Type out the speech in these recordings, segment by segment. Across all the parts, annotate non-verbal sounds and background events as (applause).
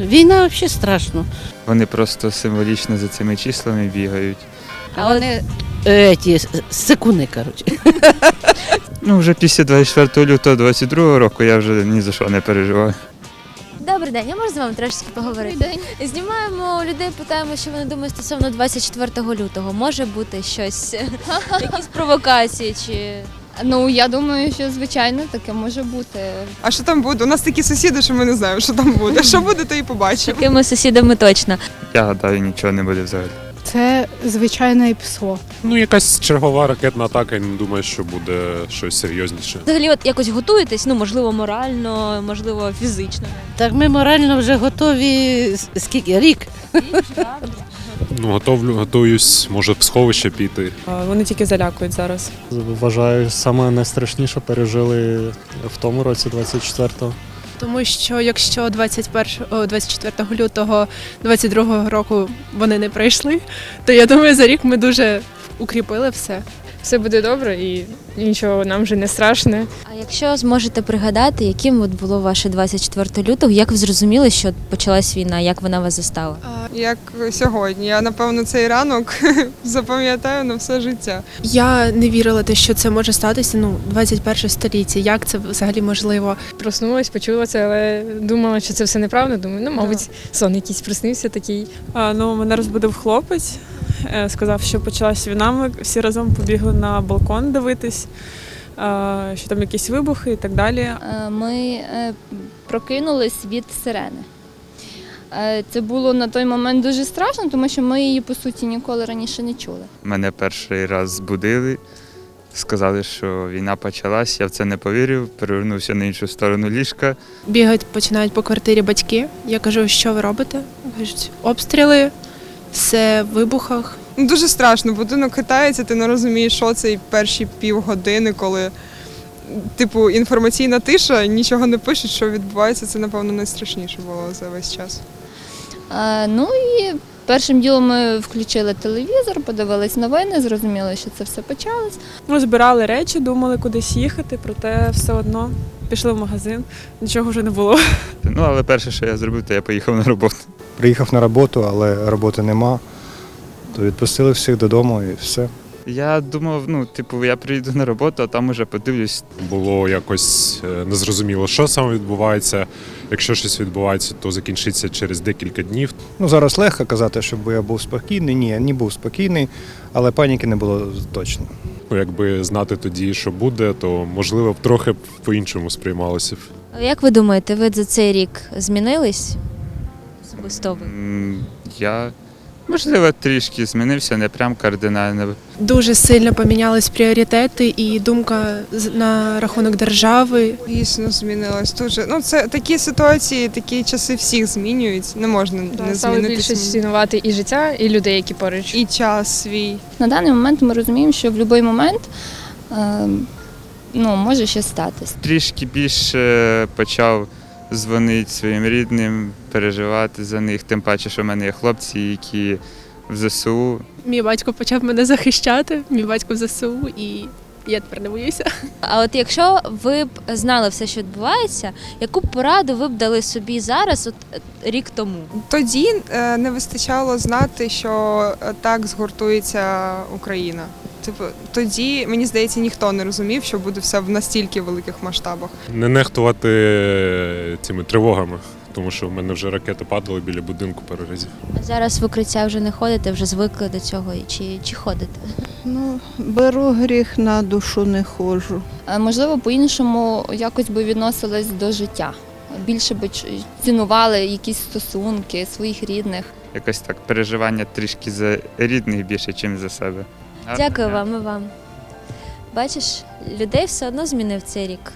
Війна взагалі страшно. Вони просто символічно за цими числами бігають. А вони е, ті, секуни, коротше. Ну, вже після 24 лютого 22 року я вже ні за що не переживаю. Добрий день, я можу з вами трошечки поговорити? день. Знімаємо людей, питаємо, що вони думають стосовно 24 лютого. Може бути щось, (laughs) якісь провокації чи. Ну я думаю, що звичайно таке може бути. А що там буде? У нас такі сусіди, що ми не знаємо, що там буде. Що (laughs) буде, то і побачимо. Такими сусідами точно. Я гадаю, нічого не буде взагалі. Це звичайне ПСО. Ну, якась чергова ракетна атака, я не думаю, що буде щось серйозніше. Взагалі, от якось готуєтесь, ну можливо, морально, можливо, фізично. Так ми морально вже готові скільки? Рік. Ну, готовлю, готуюсь, може в сховище піти. Вони тільки залякують зараз. Вважаю, саме найстрашніше пережили в тому році, 24-го. Тому що якщо 21, о, 24 лютого 22 року вони не прийшли, то я думаю, за рік ми дуже укріпили все. Все буде добре і нічого нам вже не страшне. А якщо зможете пригадати, яким от було ваше 24 лютого, як ви зрозуміли, що почалась війна, як вона вас застала? Як сьогодні. Я напевно цей ранок (laughs) запам'ятаю на все життя. Я не вірила те, що це може статися. Ну, 21 століття. Як це взагалі можливо? Проснулась, почула це, але думала, що це все неправда. Думаю, ну, мабуть, сон якийсь приснився такий. А, Ну, мене розбудив хлопець, е, сказав, що почалась війна. Ми всі разом побігли на балкон дивитись, що там якісь вибухи і так далі. Е, Ми е, прокинулись від сирени. Е, Це було на той момент дуже страшно, тому що ми її по суті ніколи раніше не чули. Мене перший раз збудили, сказали, що війна почалась, я в це не повірив, перевернувся на іншу сторону ліжка. Бігають, починають по квартирі батьки. Я кажу, що ви робите? Кажуть, обстріли, все в вибухах. Дуже страшно, будинок хитається, ти не розумієш, що це і перші півгодини, коли типу інформаційна тиша, нічого не пишуть, що відбувається. Це, напевно, найстрашніше було за весь час. Е, Ну і першим ділом ми включили телевізор, подивились новини, зрозуміли, що це все почалось. Ми збирали речі, думали кудись їхати, проте все одно пішли в магазин, нічого вже не було. Ну, але перше, що я зробив, то я поїхав на роботу. Приїхав на роботу, але роботи нема. То відпустили всіх додому і все. Я думав, ну, типу, я приїду на роботу, а там уже подивлюсь. Було якось е, незрозуміло, що саме відбувається. Якщо щось відбувається, то закінчиться через декілька днів. Ну зараз легко казати, щоб я був спокійний. Ні, я не був спокійний, але паніки не було точно. Ну, якби знати тоді, що буде, то можливо б трохи по-іншому сприймалося. б. Як ви думаєте, ви за цей рік змінились? Особисто ви? Я, можливо, трішки змінився, не прям кардинально. Дуже сильно помінялись пріоритети і думка на рахунок держави. Дійсно змінилось дуже. Ну, це такі ситуації, такі часи всіх змінюють. Не можна не Стали змінити більше цінувати і життя, і людей, які поруч. і час свій. На даний момент ми розуміємо, що в будь-який момент е, ну, може щось статись. Трішки більше почав дзвонити своїм рідним, переживати за них, тим паче, що в мене є хлопці, які в ЗСУ. Мій батько почав мене захищати. Мій батько в ЗСУ, і я тепер не боюся. А от якщо ви б знали все, що відбувається, яку б пораду ви б дали собі зараз, от е, рік тому? Тоді е, не вистачало знати, що е, так згуртується Україна. Типу, тоді мені здається, ніхто не розумів, що буде все в настільки великих масштабах. Не нехтувати е, цими тривогами, тому що в мене вже ракети падали біля будинку пару разів. А зараз в укриття вже не ходите, вже звикли до цього, чи, чи ходите? Ну, беру гріх на душу не ходжу. Е, Можливо, по-іншому якось би відносились до життя. Більше би цінували якісь стосунки своїх рідних. Якось так переживання трішки за рідних більше, ніж за себе. Дякую вам і вам. Бачиш, людей все одно змінив цей рік.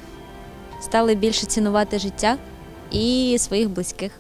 Стали більше цінувати життя і своїх близьких.